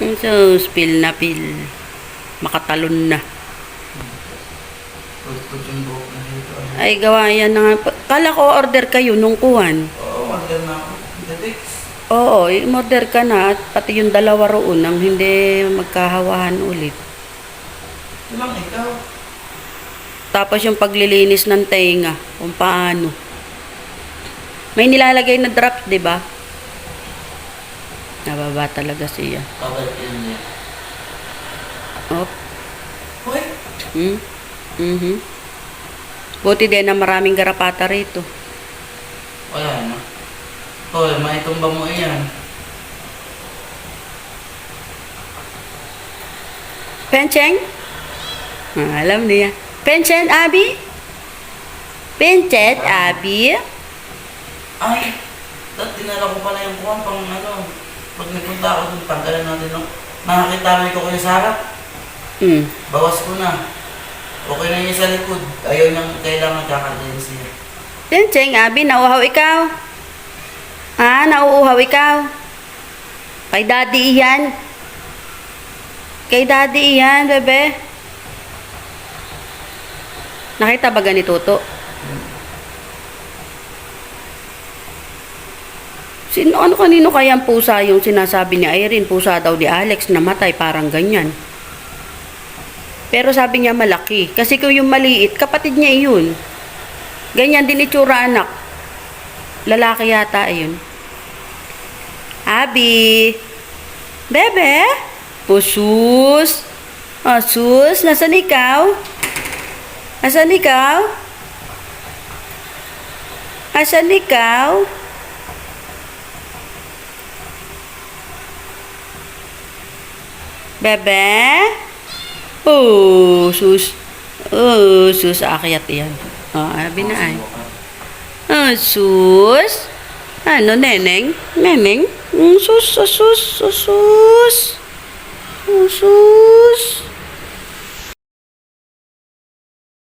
So, spill na pil. Makatalon na. Ay, gawa yan na nga. Kala ko order kayo nung kuhan. Oo, order na ako. Oo, i-order ka na at pati yung dalawa roon ang hindi magkahawahan ulit. Ilang ikaw? Tapos yung paglilinis ng tenga, kung paano. May nilalagay na drops, di ba? Nababa talaga siya. Babalik yun niya. Oh. Hoy! Hmm? Mhm. Buti din na maraming garapata rito. Wala na. Hoy, maitumba mo iyan. Pencheng? Ah, alam niya. Penchen, Abi? Penchet, Abi? Ay! Dahil dinala ko pala yung buwan pang ano. Nagpunta ako dun, tanggalan natin no. Nakakita ko kayo sa harap. Hmm. Bawas ko na. Okay na yun sa likod. Ayaw niyang kailangan kakalinis niya. Pencheng, Abi, nauuhaw ikaw? Ha? Nauuhaw ikaw? Kay daddy iyan. Kay daddy iyan, bebe. Nakita ba ganito to? Sino, ano kanino kaya ang pusa yung sinasabi ni Irene? Pusa daw ni Alex, namatay, parang ganyan. Pero sabi niya malaki. Kasi kung yung maliit, kapatid niya yun. Ganyan din itsura anak. Lalaki yata ayun. Abi. Bebe. Pusus. Oh, sus. Nasaan ikaw? Nasaan ikaw? Nasaan ikaw? Bebe? Oh, sus. Oh, sus. Akyat yan. Oh, abi na ay. Ah, sus. Ano, neneng? Neneng? Mm, sus, sus, sus, sus, sus. Oh, sus.